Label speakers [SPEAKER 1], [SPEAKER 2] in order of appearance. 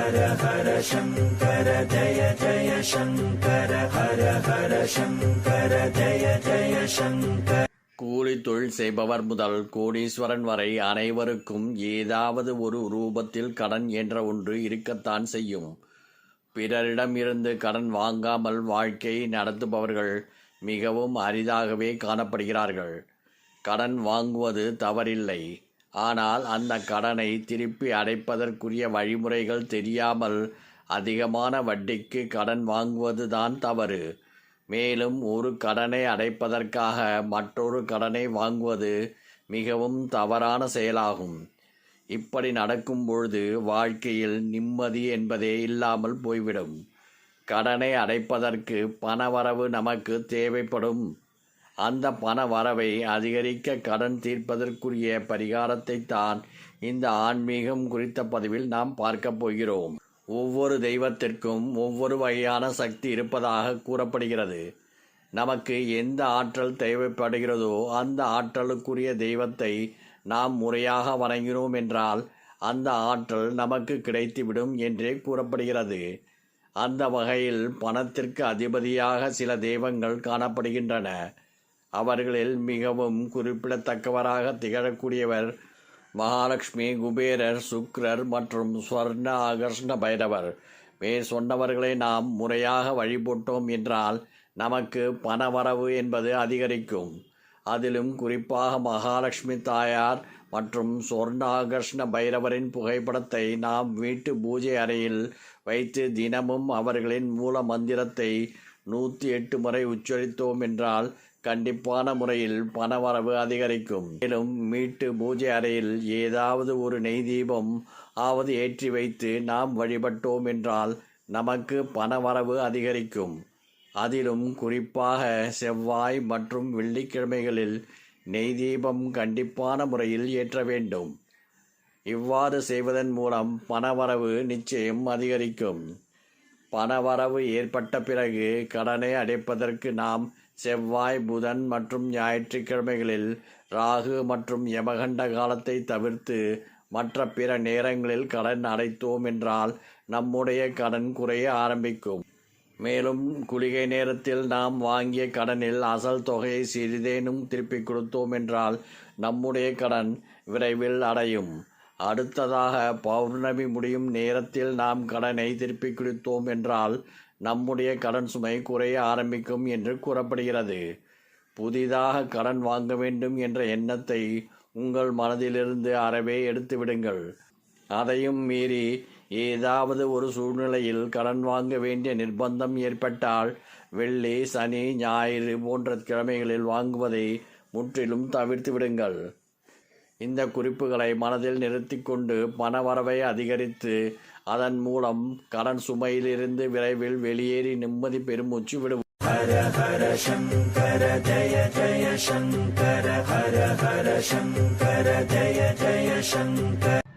[SPEAKER 1] ஹர ஹர சங்கர ஜய ஜய சங்கர ஹர ஹர சங்கர ஜய ஜய சங்கர
[SPEAKER 2] கூலி தொழில் செய்பவர் முதல் கோடீஸ்வரன் வரை அனைவருக்கும் ஏதாவது ஒரு ரூபத்தில் கடன் என்ற ஒன்று இருக்கத்தான் செய்யும். பிறரிடம் இருந்து கடன் வாங்காமல் வாழ்க்கை நடத்துபவர்கள் மிகவும் அரிதாகவே காணப்படுகிறார்கள். கடன் வாங்குவது தவறில்லை. ஆனால் அந்த கடனை திருப்பி அடைப்பதற்குரிய வழிமுறைகள் தெரியாமல் அதிகமான வட்டிக்கு கடன் வாங்குவதுதான் தவறு. மேலும் ஒரு கடனை அடைப்பதற்காக மற்றொரு கடனை வாங்குவது மிகவும் தவறான செயலாகும். இப்படி நடக்கும் பொழுது வாழ்க்கையில் நிம்மதி என்பதே இல்லாமல் போய்விடும். கடனை அடைப்பதற்கு பணவரவு நமக்கு தேவைப்படும். அந்த பண வரவை அதிகரிக்க கடன் தீர்ப்பதற்குரிய பரிகாரத்தை தான் இந்த ஆன்மீகம் குறித்த பதிவில் நாம் பார்க்கப் போகிறோம். ஒவ்வொரு தெய்வத்திற்கும் ஒவ்வொரு வகையான சக்தி இருப்பதாக கூறப்படுகிறது. நமக்கு எந்த ஆற்றல் தேவைப்படுகிறதோ அந்த ஆற்றலுக்குரிய தெய்வத்தை நாம் முறையாக வணங்கினோம் என்றால் அந்த ஆற்றல் நமக்கு கிடைத்துவிடும் என்றே கூறப்படுகிறது. அந்த வகையில் பணத்திற்கு அதிபதியாக சில தெய்வங்கள் காணப்படுகின்றன. அவர்களில் மிகவும் குறிப்பிடத்தக்கவராக திகழக்கூடியவர் மகாலட்சுமி குபேரர் சுக்ரர் மற்றும் ஸ்வர்ண ஆகர்ஷ்ண பைரவர். மே சொன்னவர்களை நாம் முறையாக வழிபட்டோம் என்றால் நமக்கு பணவரவு என்பது அதிகரிக்கும். அதிலும் குறிப்பாக மகாலட்சுமி தாயார் மற்றும் சொர்ணாகர்ஷ்ண பைரவரின் புகைப்படத்தை நாம் வீட்டு பூஜை அறையில் வைத்து தினமும் அவர்களின் மூல மந்திரத்தை நூற்றி எட்டு முறை உச்சரித்தோம் என்றால் கண்டிப்பான முறையில் பணவரவு அதிகரிக்கும். மேலும் மீட்டு பூஜை அறையில் ஏதாவது ஒரு நெய் தீபம் ஆவது ஏற்றி வைத்து நாம் வழிபட்டோம் என்றால் நமக்கு பணவரவு அதிகரிக்கும். அதிலும் குறிப்பாக செவ்வாய் மற்றும் வெள்ளிக்கிழமைகளில் நெய் தீபம் கண்டிப்பான முறையில் ஏற்ற வேண்டும். இவ்வாறு செய்வதன் மூலம் பணவரவு நிச்சயம் அதிகரிக்கும். பணவரவு ஏற்பட்ட பிறகு கடனை அடைப்பதற்கு நாம் செவ்வாய் புதன் மற்றும் ஞாயிற்றுக்கிழமைகளில் ராகு மற்றும் யமகண்ட காலத்தை தவிர்த்து மற்ற பிற நேரங்களில் கடன் அடைத்தோம் என்றால் நம்முடைய கடன் குறைய ஆரம்பிக்கும். மேலும் குளிகை நேரத்தில் நாம் வாங்கிய கடனில் அசல் தொகையை சிறிதேனும் திருப்பிக் கொடுத்தோம் என்றால் நம்முடைய கடன் விரைவில் அடையும். அடுத்ததாக பௌர்ணமி முடியும் நேரத்தில் நாம் கடனை திருப்பிக் கொடுத்தோம் என்றால் நம்முடைய கடன் சுமை குறைய ஆரம்பிக்கும் என்று கூறப்படுகிறது. புதிதாக கடன் வாங்க வேண்டும் என்ற எண்ணத்தை உங்கள் மனதிலிருந்து அறவே எடுத்து விடுங்கள் அதையும் மீறி ஏதாவது ஒரு சூழ்நிலையில் கடன் வாங்க வேண்டிய நிர்பந்தம் ஏற்பட்டால் வெள்ளி சனி ஞாயிறு போன்ற கிழமைகளில் வாங்குவதை முற்றிலும் தவிர்த்து விடுங்கள் இந்த குறிப்புகளை மனதில் நிறுத்தி கொண்டு பணவரவை அதிகரித்து அதன் மூலம் கடன் சுமையிலிருந்து விரைவில் வெளியேறி நிம்மதி பெருமூச்சு விடுவோம்.
[SPEAKER 1] ஹர ஹர சங்கர ஜய ஜய சங்கர ஹர ஹர சங்கர ஜய ஜய சங்கர.